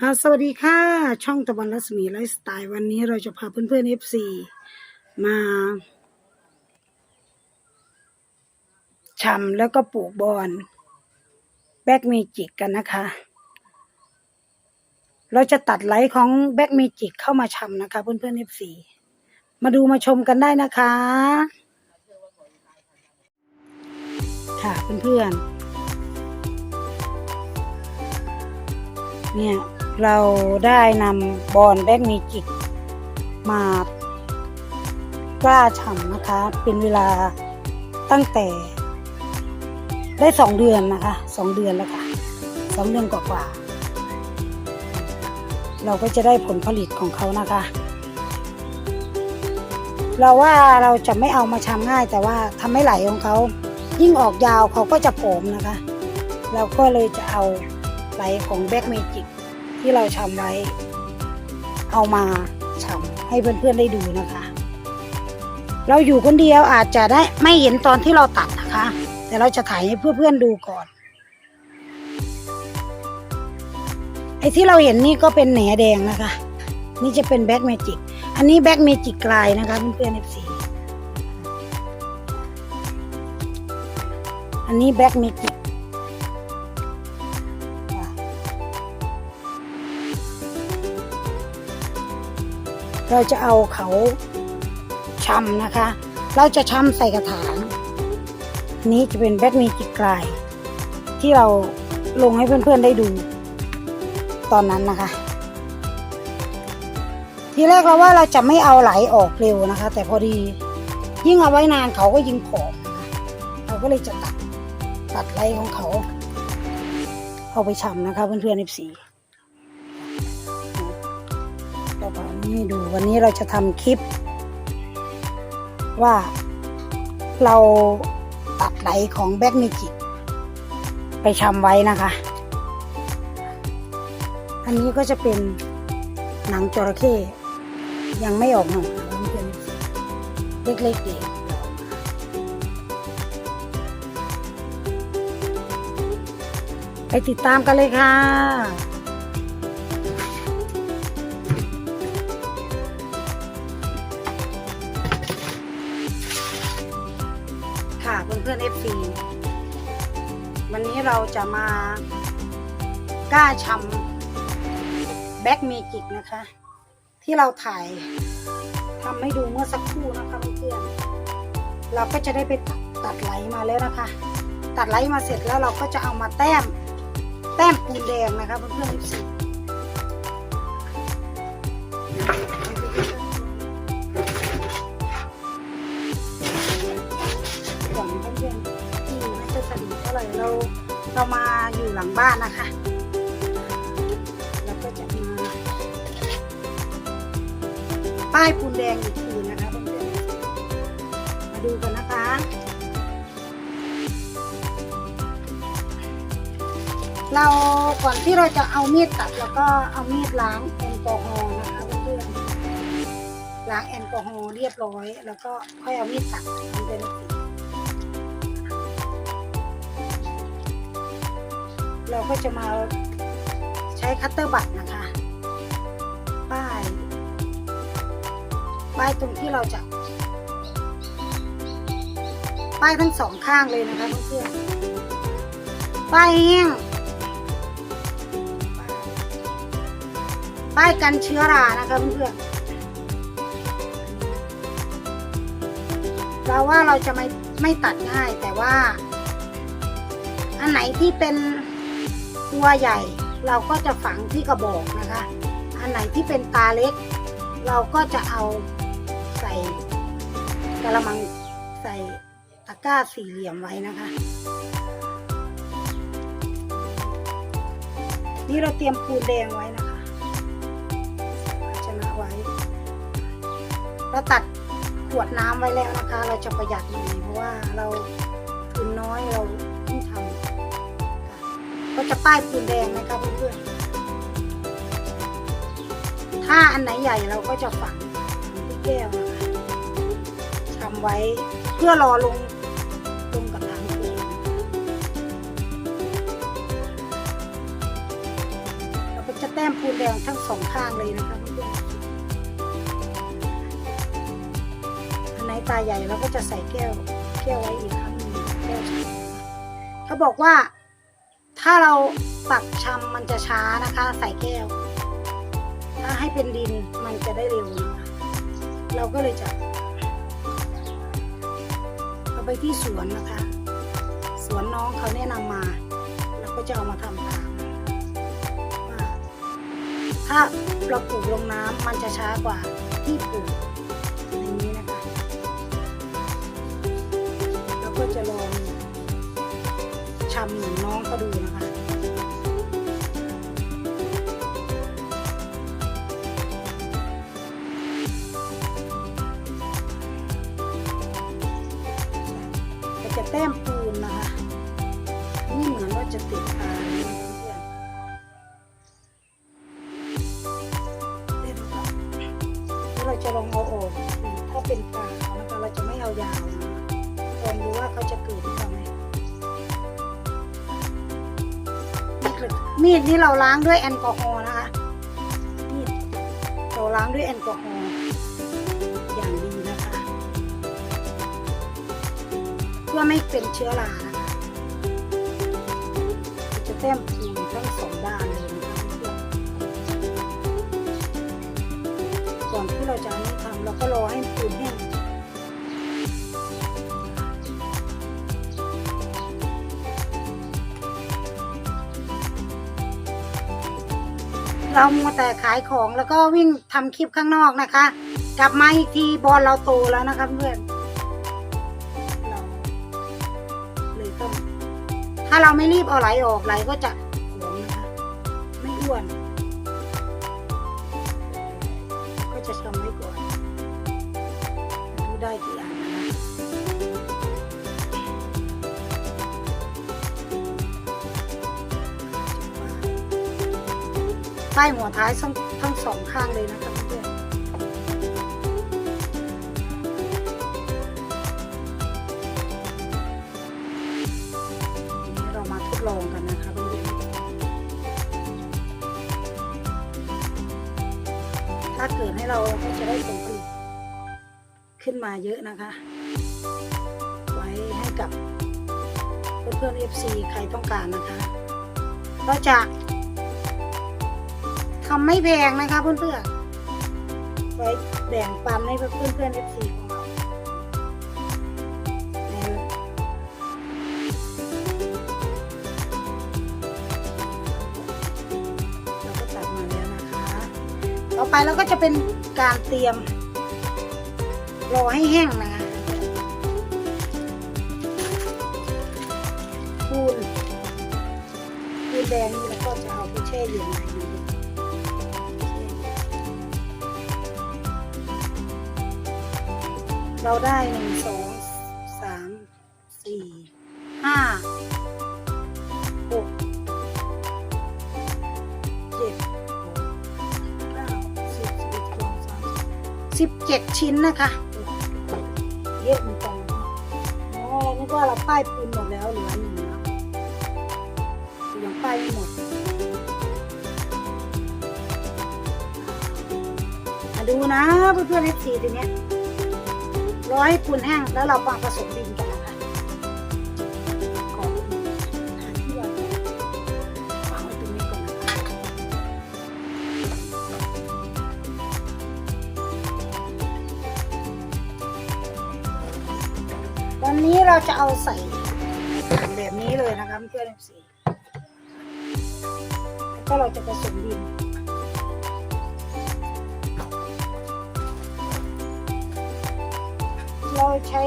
สวัสดีค่ะ ช่องตะวันรัศมีไลฟ์สไตล์วันนี้เราจะพาเพื่อนๆ FC มาชำแล้วก็ปลูกบอนแบ็กเมจิกกันนะคะ เราจะตัดไลท์ของแบ็กเมจิกเข้ามาชำนะคะเพื่อนๆ FC มาดูมาชมกันได้นะคะ ค่ะเพื่อนๆเนี่ย เราได้นำบอลแบ็กเมจิกมากล้าฉ่ำนะคะ เป็นเวลาตั้งแต่ ได้สองเดือนนะคะสองเดือนแล้วค่ะสองเดือนกว่าๆเราก็จะได้ผลผลิตของเขานะคะ เราว่าเราจะไม่เอามาชำง่าย แต่ว่าทำให้ไหลของเขา ยิ่งออกยาวเขาก็จะโผมนะคะ เราก็เลยจะเอาไหลของแบ็กเมจิก ที่เราชำไว้ เอามาชำให้เพื่อนๆได้ดูนะคะ เราอยู่คนเดียวอาจจะได้ไม่เห็นตอนที่เราตัดนะคะ แต่เราจะถ่ายให้เพื่อนๆดูก่อนไอ้ที่เราเห็นนี่ก็เป็นแหนแดงนะคะ นี่จะเป็นแบ็กเมจิก อันนี้แบ็กเมจิกกลายนะคะเพื่อนๆเอฟซีอันนี้แบ็กเมจิก เราจะเอาเขาชำนะคะ เราจะชำใส่กระถาง นี้จะเป็นแบ็กเมจิกกลาย ที่เราลงให้เพื่อนๆได้ดู ตอนนั้นนะคะ ทีแรกเราว่าเราจะไม่เอาไหลออกเร็วนะคะ แต่พอดียิ่งเอาไว้นานเขาก็ยิ่งผอมเราก็เลยจะตัดตัดไหลของเขา เอาไปชำนะคะเพื่อนๆเอฟซี เราก็นี่ดูวันนี้เราจะทำคลิป ว่าเราตัดไหลของแบ็กเมจิกไปชำไว้นะคะ อันนี้ก็จะเป็นหนังจระเข้ยังไม่ออกหน่อยนเพื่อนเล็กๆเด็กไปติดตามกันเลยค่ะ เราจะมากล้าชำแบ็กเมจิกนะคะ ที่เราถ่ายทำให้ดูเมื่อสักครู่นะคะเพื่อนเราก็จะได้ไปตัดตัดไหลมาแล้วนะคะ ตัดไหลมาเสร็จแล้วเราก็จะเอามาแต้มแต้มปูนแดงนะคะเพื่อนๆ FC ขอ เรามาอยู่หลังบ้านนะคะเราก็จะมาป้ายปูนแดงอีกทีนะคะเพื่อนๆมาดูกันนะคะเราก่อนที่เราจะเอามีดตัดแล้วก็เอามีดล้างแอลกอฮอล์นะคะเพื่อนๆล้างแอลกอฮอล์เรียบร้อย แล้วก็ค่อยเอามีดตัดมันเป็นสี เราก็จะมาใช้คัตเตอร์บัตนะคะ ป้าย ป้ายตรงที่เราจะ ป้ายทั้งสองข้างเลยนะคะเพื่อนๆป้ายแห้งป้ายกันเชื้อรานะคะเพื่อนๆเราว่าเราจะไม่ไม่ตัดง่ายแต่ว่า อันไหนที่เป็น ตัวใหญ่เราก็จะฝังที่กระบอกนะคะ อันไหนที่เป็นตาเล็ก เราก็จะเอาใส่กระมังใส่ตะกร้าสี่เหลี่ยมไว้นะคะ นี่เราเตรียมปูนแดงไว้นะคะภาชนะไว้ เราตัดขวดน้ำไว้แล้วนะคะ เราจะประหยัดหน่อยเพราะว่าเราทุนน้อยเรา ก็จะป้ายปูนแดงนะคะเพื่อนๆถ้าอันไหนใหญ่เราก็จะฝังที่แก้วนะคะทำไว้เพื่อรอลงลงกับทางปูนเราไปจะแต้มปูนแดงทั้งสองข้างเลยนะคะเพื่อนๆอันไหนตาใหญ่เราก็จะใส่แก้วแก้วไว้อีกครั้งหนึ่งแก้วเขาบอกว่า ถ้าเราปักชำมันจะช้านะคะ ใส่แก้ว ถ้าให้เป็นดินมันจะได้เร็วนะคะเราก็เลยจะเอาไปที่สวนนะคะ สวนน้องเขาแนะนำมาเราก็จะเอามาทำตามว่าถ้าเราปลูกลงน้ำมันจะช้ากว่าที่ปลูกอย่างนี้นะคะเราก็จะลอง ทำเหมือนน้องเขาดูนะคะจะแต้มปูนนะคะนี่เหมือนว่าจะติดตา นี่เราล้างด้วยแอลกอฮอล์นะคะมีดเราล้างด้วยแอลกอฮอล์อย่างดีนะคะ เพื่อไม่เป็นเชื้อรานะคะจะแต้มปูนทั้งสองด้านเลยนะคะเพื่อนๆก่อนที่เราจะทำเราก็รอให้ปูนแห้ง เรามัวแต่ขายของแล้วก็วิ่งทำคลิปข้างนอกนะคะ กลับมาอีกทีบอลเราโตแล้วนะคะเพื่อนเราเลยต้องถ้าเราไม่รีบเอาไหลออกไหลก็จะหวงนะคะไม่อ้วน ป้หัวท้ายทั้งทั้งสองข้างเลยนะคะเพื่อนๆนี่เรามาทดลองกันนะคะเพื่อนถ้าเกิดให้เราก็จะได้ผลผลิตขึ้นมาเยอะนะคะ ไว้ให้กับเพื่อนๆ FC ใครต้องการนะคะนอก็จะ ทำไม่แพงนะคะเพื่อนๆ ไว้แบ่งปันให้เพื่อนเพื่อนๆ FC ของเราแล้วเราก็ตัดมาแล้วนะคะ ต่อไปเราก็จะเป็นการเตรียม รอให้แห้งนะคะคูณคูณแดงนี่เราก็จะเอาไปแช่เย็นไว้อยู่ เราได้หนึ่งสองสามสี่ห้าหกเจ็ดเก้าสิบสิบเอ็ดสองสามสิบเจ็ดชิ้นนะคะเยอะเหมือนกันนะอ๋อนึกว่าเราป้ายปูนหมดแล้วเหลือหนึ่งแล้วยังป้ายไม่หมดมาดูนะเพื่อนๆเอฟซีทีเนี้ย รอให้ปูนแห้งแล้วเรามาผสมดินกันนะคะก่อนที่วางวางไว้ตรงนี้ก่อนนะคะวันนี้เราจะเอาใส่แบบนี้เลยนะคะเพื่อนๆสีแล้วก็เราจะผสมดิน เราใช้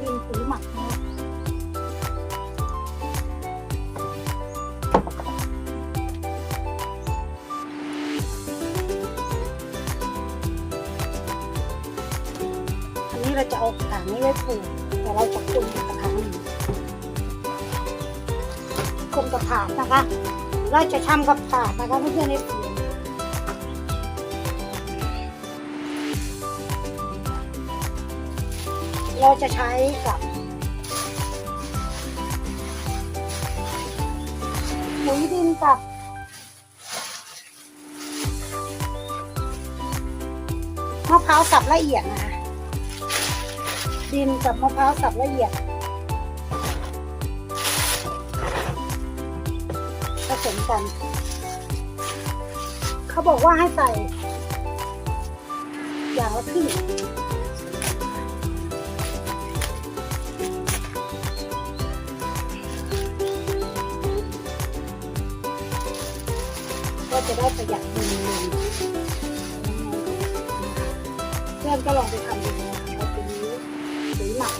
ดินปุ๋ยหมักนะอันนี้เราจะเอากระถางนี้ไว้ปลูกแต่เราจะคุมกระถางหนึ่งคุมกระถางนะคะ เราจะทำกับถาดนะคะเพื่อนๆใน เราจะใช้กับปุ๋ยดินกับมะพร้าวสับละเอียดนะดินกับมะพร้าวสับละเอียด ผสมกัน เขาบอกว่าให้ใส่อย่างละครึ่ง จะได้ประหยัดดินลงเพื่อนก็ลองไปทำดูนะคะเอาตัวนี้ปุ๋ยหมัก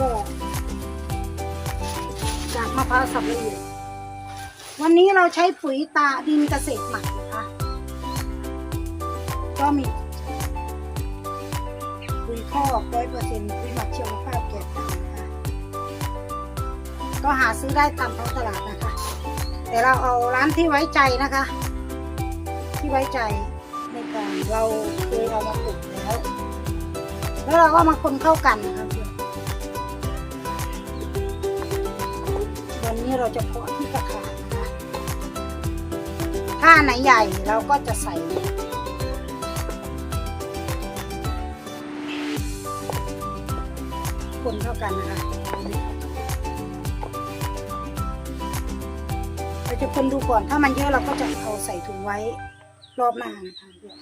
ก็จากมะพร้าวสับละเอียดวันนี้เราใช้ปุ๋ยตาดินเกษตรหมักนะคะ ก็มีปุ๋ยคอกร้อยเปอร์เซ็นต์ ก็หาซื้อได้ตามท้องตลาดนะคะ แต่เราเอาร้านที่ไว้ใจนะคะ ที่ไว้ใจในการเราเคยเอามาปลูกแล้วแล้วเราก็มาคนเข้ากันนะคะวันนี้เราจะเพาะที่กระถางนะคะถ้าไหนใหญ่เราก็จะใส่คนเท่ากันนะคะ จะคนดูก่อน ถ้ามันเยอะเราก็จะเอาใส่ถุงไว้รอบหน้านะคะเพื่อน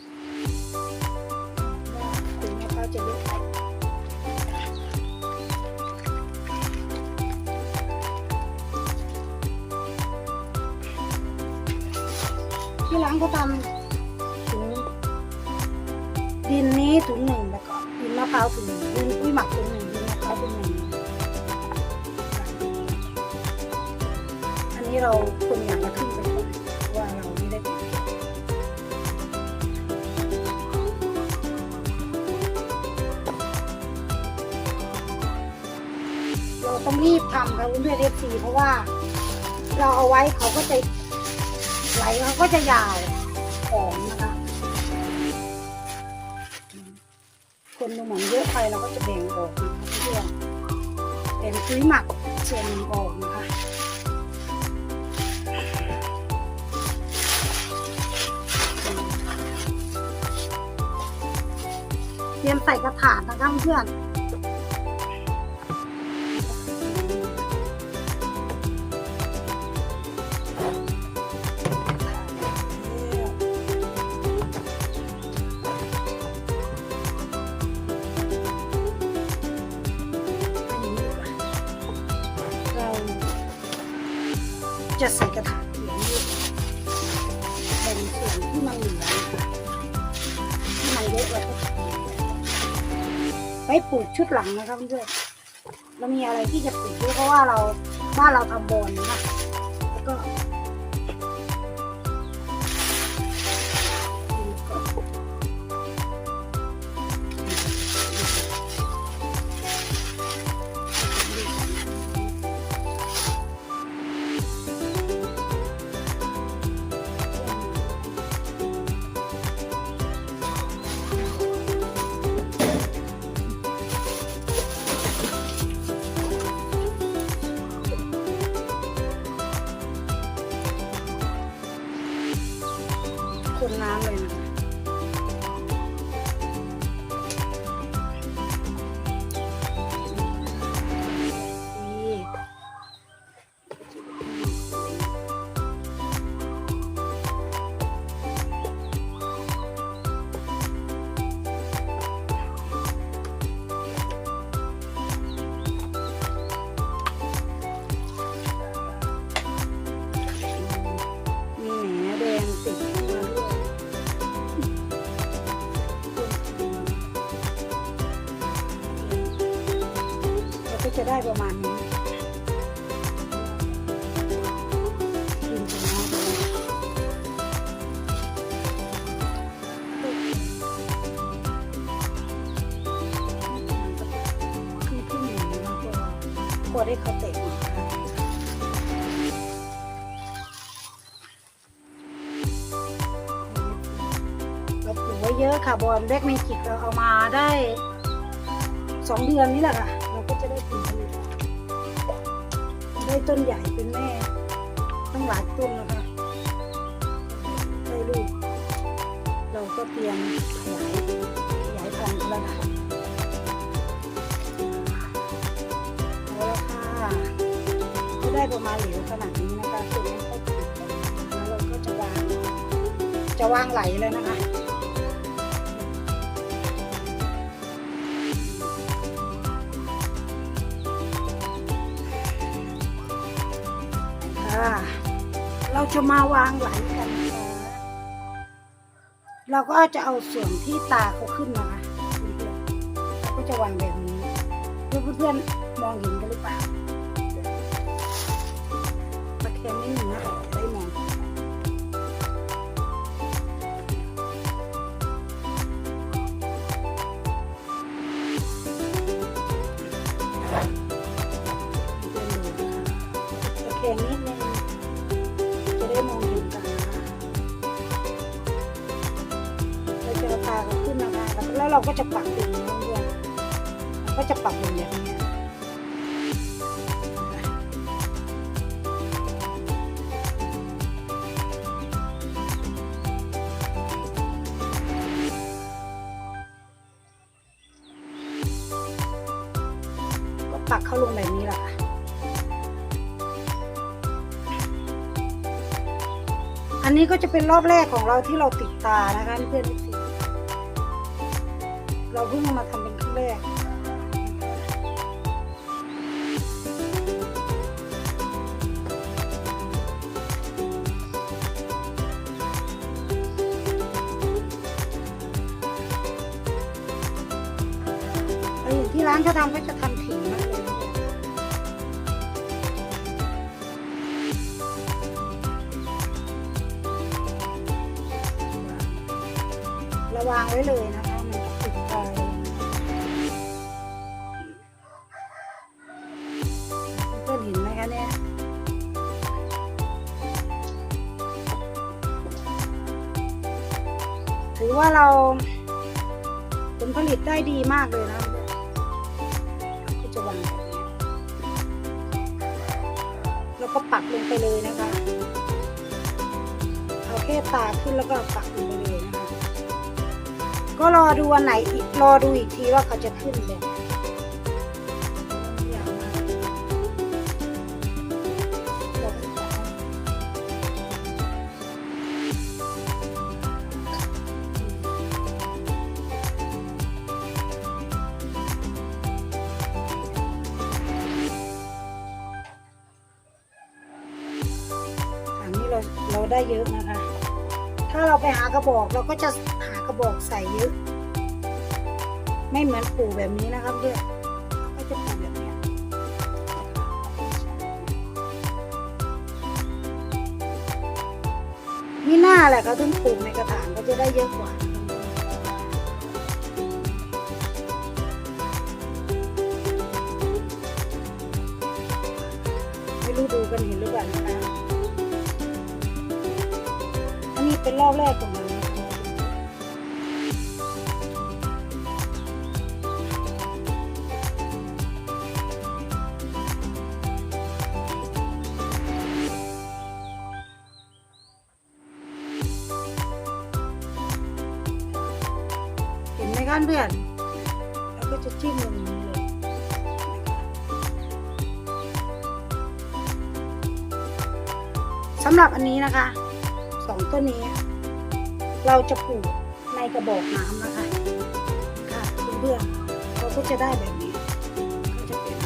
ถุงมะพร้าวจะเยอะไปที่ร้านเขาทำถุงดินนี้ถุงหนึ่งแล้วก็ดินมะพร้าวถุงหนึ่งดินอุ้ยหมักถุงหนึ่งดินมะพร้าวถุงหนึ่ง นี้เราคนอยางละครึ่งไปก่อนเพราะว่าเราไม่ได้เราต้องรีบทำค่ะเพื่อนเอฟซีเพราะว่า เราเอาไว้เขาก็จะไหลเขาก็จะยาวหอมนะคะ คนดูเหมอนเยอะไปเราก็จะแบ่งออกนะเพื่อนเป็นปุ๋ยหมักส่วนออกนะคะ รียมใส่กระถางนะคะเพื่อน ลังนะคะเพื่อนๆเรามีอะไรที่จะปิดด้วยเพราะว่าเราบ้านเราทำบอลนะ เยอะค่ะบอลแบล็กเมจิกเราเอามาได้สองเดือนนี่แหละค่ะ เราก็จะได้ผลผลิตได้ต้นใหญ่เป็นแม่ต้องหลายต้นแล้วค่ะได้ลูกเราก็เตรียมขยายขยายพันธุ์แล้วนะเอาละค่ะก็ได้ประมาณเหลวขนาดนี้นะคะส่วนนี้ก็ติดแล้วเราก็จะวางจะวางไหลเลยนะคะ ค่ะ เราจะมาวางไหลกันนะคะเราก็จะเอาส่วนที่ตาเขาขึ้นนะคะเราก็จะวางแบบนี้เพื่อเพื่อนๆมองเห็นกันหรือเปล่าตะเคนนิดหนึ่งนะ เราก็จะปักตรงนี้ด้วยเราก็จะปักตรงแบบนี้ก็ปักเข้าลงแบบนี้แหละค่ะอันนี้ก็จะเป็นรอบแรกของเราที่เราติดตานะคะเพื่อนๆ เราเพิ่งมาทำเป็นครั้งแรกไอ้อย่างที่ร้านเขาทำก็จะทำถี่มากเลยระวางไว้เลยนะ วันไหนอีกรอดูอีกทีว่าเขาจะขึ้นแบบไหนยาวมากเราก็จะปักอันนี้เราเราได้เยอะนะคะ ถ้าเราไปหากระบอกเราก็จะหากระบอกใส่เยอะ ไม่เหมือนปลูกแบบนี้นะครับเพื่อนก็จะปลูแบบนี้นี่หน้าแหละเขาถึงปลูกในกระถางก็จะได้เยอะกว่าไม่รู้ดูกันเห็นหรือเปล่านะคะอันนี้เป็นรอบแรกของมัน เราจะปลูกในกระบอกน้ำนะคะ ค่ะเพื่อนๆเราก็จะได้แบบนี้ก็จะเป็น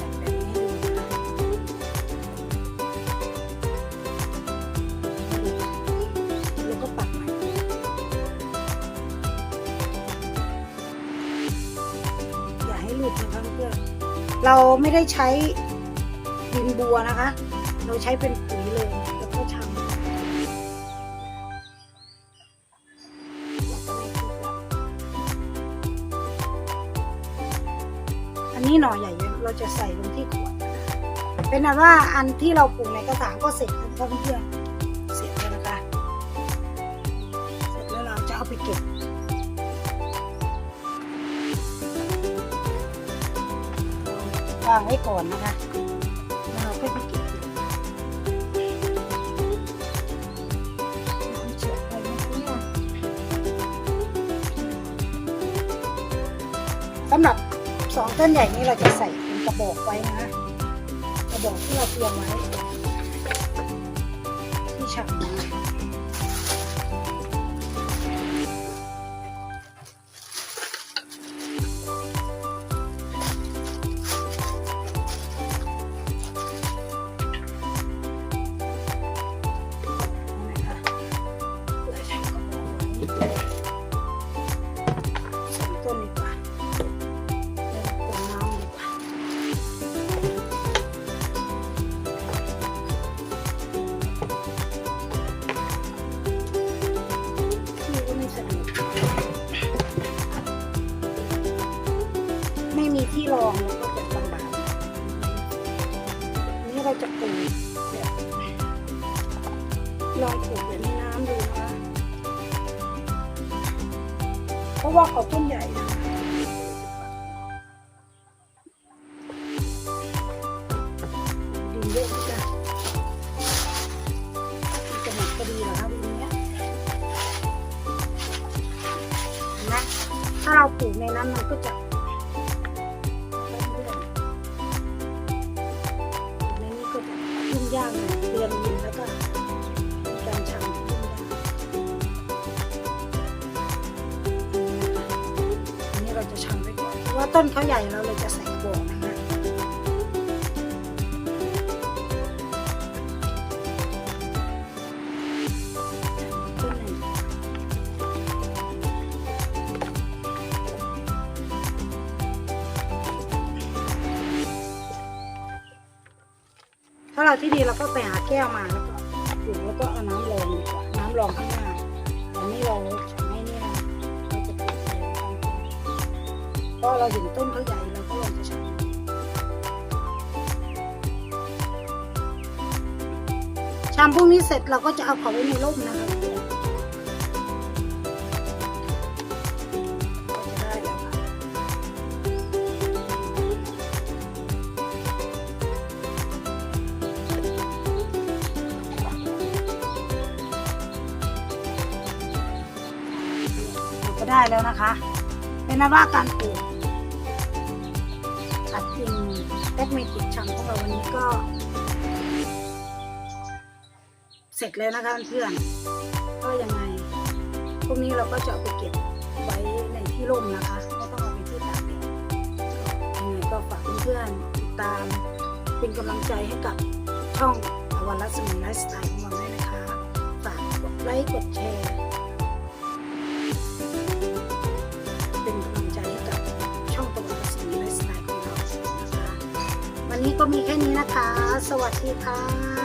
จัดแบบนี้ดูนะคะแล้วก็ปักใหม่อย่าให้หลุดนะคะเพื่อนเราไม่ได้ใช้ดินบัวนะคะ เราใช้เป็น หน่อใหญ่เราจะใส่ลงที่ขวด เป็นอันว่าอันที่เราปลูกในกระถางก็เสร็จแล้วเพื่อนเสร็จแล้วนะคะ เสร็จแล้วเราจะเอาไปเก็บวางไว้ก่อนนะคะแล้วเราค่ไปเก็บสำหรับ สองต้นใหญ่นี้เราจะใส่เป็นกระบอกไว้นะกระบอกที่เราเตรียมไว้ที่ฉากนะนะคะเราทำกระบอกไว้สองต้ ถ้าเราปลูกในนั้นมันก็จะในนี้ก็จะยุ่งยากหน่ยเรียนยินแล้วก็มีการชำที่ยุ่งยากอันนี้เราจะชำไปก่อนเพราะว่าต้นเขาใหญ่เราเลยจะใส่ ที่ดีเราก็ไปหาแก้วมาแล้วก็ถูแล้วก็เอาน้ำรองดีกว่าน้ำรองข้างหน้าแต่นี่เราไม่เนี่ยเราจะเปิดเลยเพราะเราเห็นต้นเขาใหญ่เราก็ลองจะใช้ชามพวกนี้เสร็จเราก็จะเอาเขาไว้ในร่มนะคะ นนว่าการปลูกตัดกิ่งแท็กเมจิกชังของเราวันนี้ก็ เสร็จแล้วนะคะเพื่อนก็ยังไงพวกนี้เราก็จะเอาไปเก็บไว้ในที่ร่มนะคะ ไม่ต้องเอาไปที่ตากแดดยังไงก็ฝากเพื่อนๆติดตามเป็นกำลังใจให้กับช่องอวันรัศมีไลฟ์สไตล์ของเราด้วยนะคะ ฝากกดไลค์กดแชร์ นี้ก็มีแค่นี้นะคะ สวัสดีค่ะ